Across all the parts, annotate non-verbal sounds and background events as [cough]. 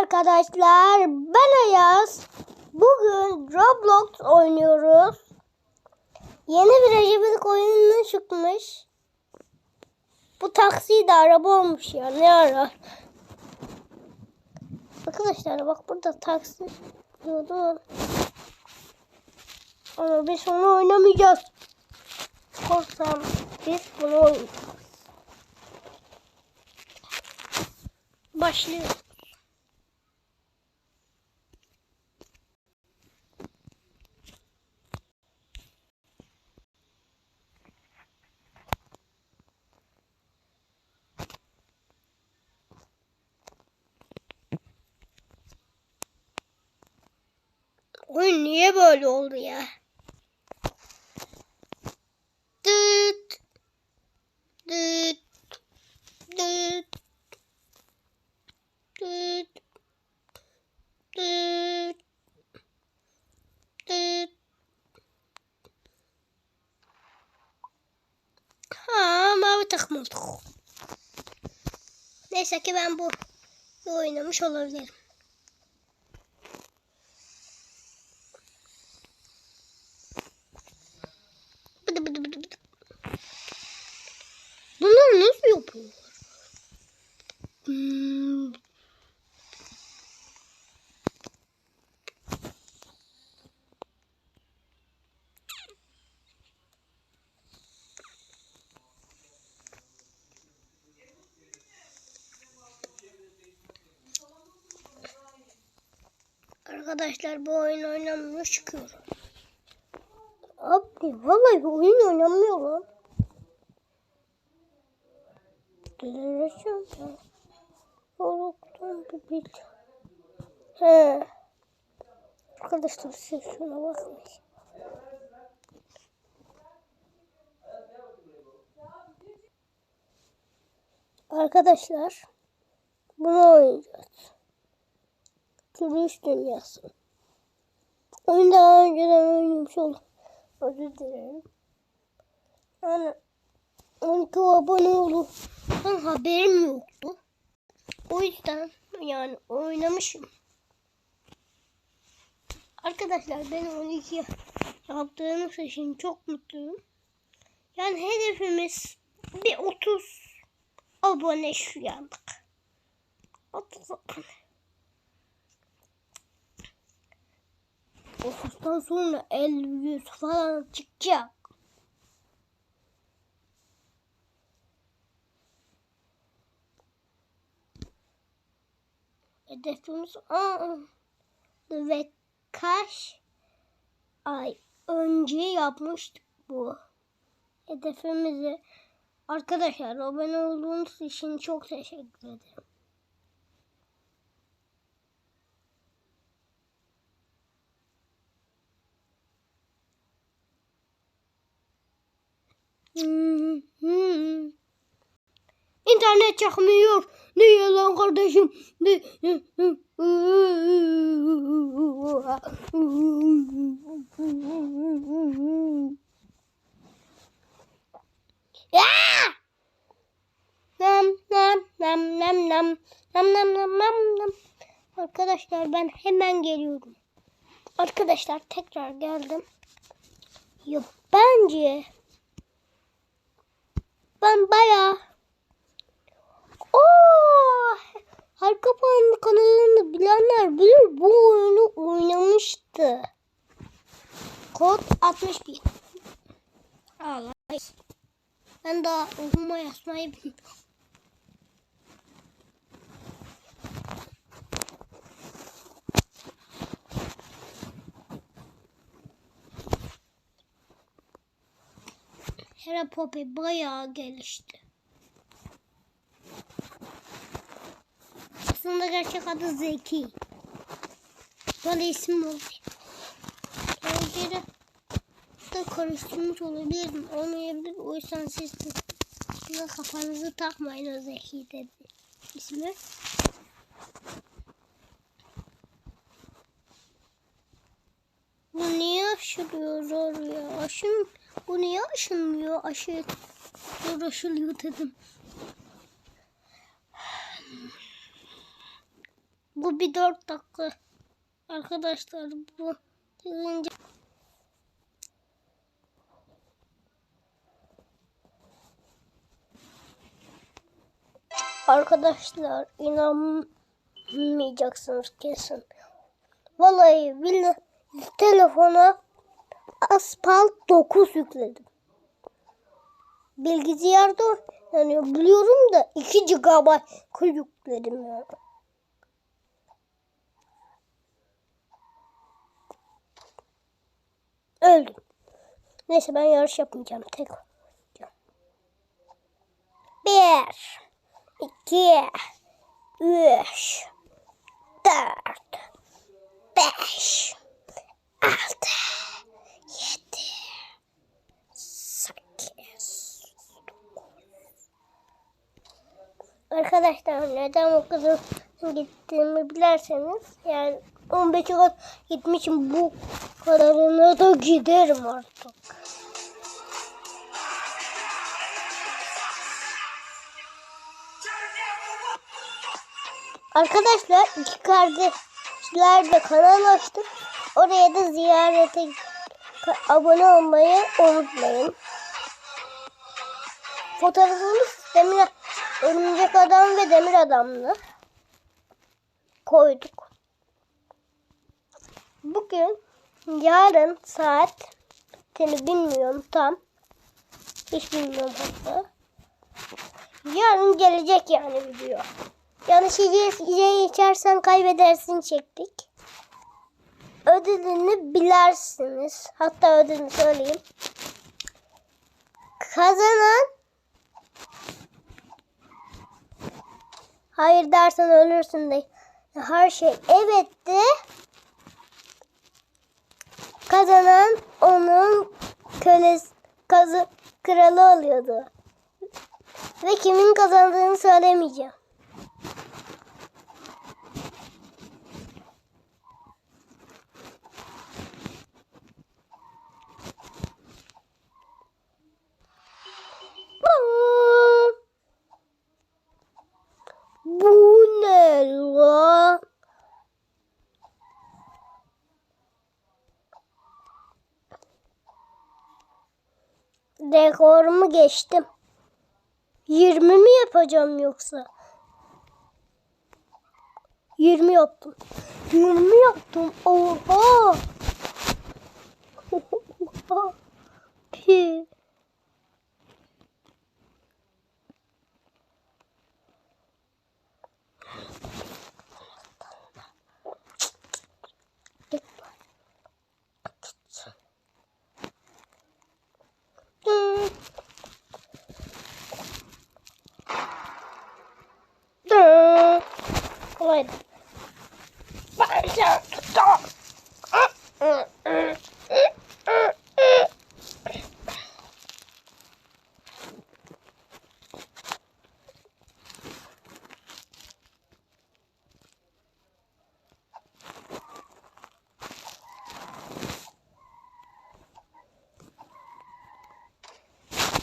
arkadaşlar. Ben Ayaz. Bugün Roblox oynuyoruz. Yeni bir acemilik oyunu çıkmış. Bu taksi de araba olmuş ya. Ne ara? Arkadaşlar bak burada taksi diyordu. Ama biz onu oynamayacağız. Korksam biz bunu oynayacağız. Başlıyoruz. Oyun niye böyle oldu ya? Düt. Düt. Düt. Düt. Düt. Düt. Ha, mavi takım olduk. Neyse ki ben bu oynamış olabilirim. Arkadaşlar bu oyun oynamıyor çıkıyorum. Abi vallahi oyun oynamıyor lan. Delireceğim ben. Bir bil. He. Arkadaşlar siz şuna bakmayın. Arkadaşlar bunu oynayacağız. Turist dünyası. Oyunu daha önceden oynamış oldum. Özür dilerim. Yani 12 abone oldu. Ben haberim yoktu. O yüzden yani oynamışım. Arkadaşlar ben 12 yaptığımız için çok mutluyum. Yani hedefimiz bir 30 abone şu yandık. 30 abone. 30'dan sonra 50 100 falan çıkacak. Hedefimiz aa, ve kaç ay önce yapmıştık bu hedefimizi. Arkadaşlar abone olduğunuz için çok teşekkür ederim. İnternet çakmıyor. Niye lan kardeşim? Ne? Nam nam nam nam nam nam nam nam nam. Arkadaşlar ben hemen geliyorum. Arkadaşlar tekrar geldim. Ya bence ben bayağı Oo! Harika Panda kanalını bilenler bilir bu oyunu oynamıştı. Kod 61. Allah. Ben daha okuma yazmayı bilmiyorum. Hera Poppy bayağı gelişti. Aslında gerçek adı Zeki. Böyle isim oldu. Önceden de karıştırmış olabilirim. Olmayabilir. O yüzden siz de kafanızı takmayın o Zeki dedi ismi. Bu niye aşılıyor zor ya? Aşın, aşınmıyor? Aşı zor aşılıyor dedim. Bu bir dört dakika. Arkadaşlar bu deyince Arkadaşlar inanmayacaksınız kesin. Vallahi billahi telefona Asphalt 9 yükledim. Bilgisayarda yani biliyorum da 2 GB yükledim yani. Öldüm. Neyse ben yarış yapmayacağım. Tek. Bir, iki, üç, dört, beş, altı, Arkadaşlar neden bu kadar gittiğimi bilerseniz yani 15 kat gitmişim bu kadarına da giderim artık. Arkadaşlar iki kardeşler de kanal açtık. Oraya da ziyarete abone olmayı unutmayın. Fotoğrafımız demir örümcek adam ve demir adamlı koyduk. Bugün yarın saat seni bilmiyorum tam. Hiç bilmiyorum hatta. Yarın gelecek yani video. Yanlış yiyeceği içersen kaybedersin çektik. Ödülünü bilersiniz. Hatta ödülünü söyleyeyim. Kazanan hayır dersen ölürsün de her şey evet de kazanan onun kölesi kazı kralı oluyordu. Ve kimin kazandığını söylemeyeceğim. Bu ne la? Rekorumu geçtim. 20 mi yapacağım yoksa? 20 yaptım. 20 yaptım. Oha! [laughs] Oha! Kolaydı. Bence tutam.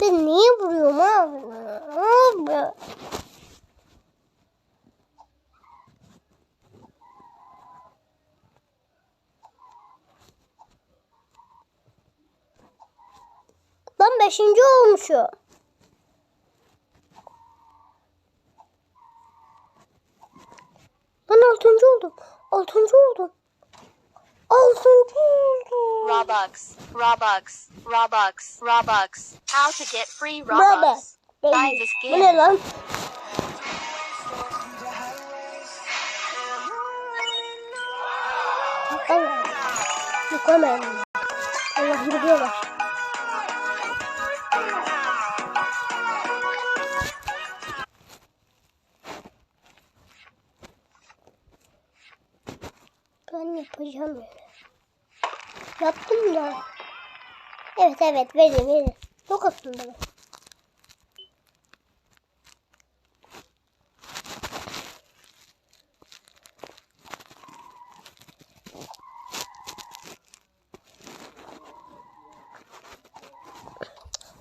Ben niye vuruyorum abi? Abi. Lan beşinci olmuşum. Lan altıncı oldum. Altıncı oldum. Altıncı oldum. Robux, Robux, Robux, Robux. How to get free. Robux. Buy this Bu game. ne lan? Yıkamayalım. Allah gidiyorlar. Ben yapacağım öyle. Yaptım da. Evet evet verin verin. Çok aslında.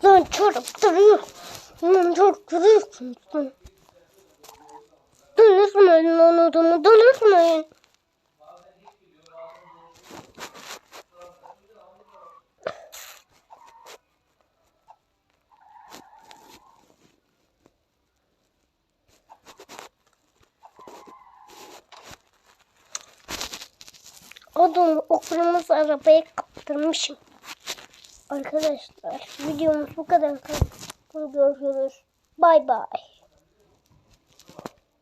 Lan çorap duruyor. Lan çorap duruyorsun sen. Dönüşme elini anadını. Adamı o kırmızı arabaya kaptırmışım. Arkadaşlar videomuz bu kadar. Görüşürüz. Bay bay.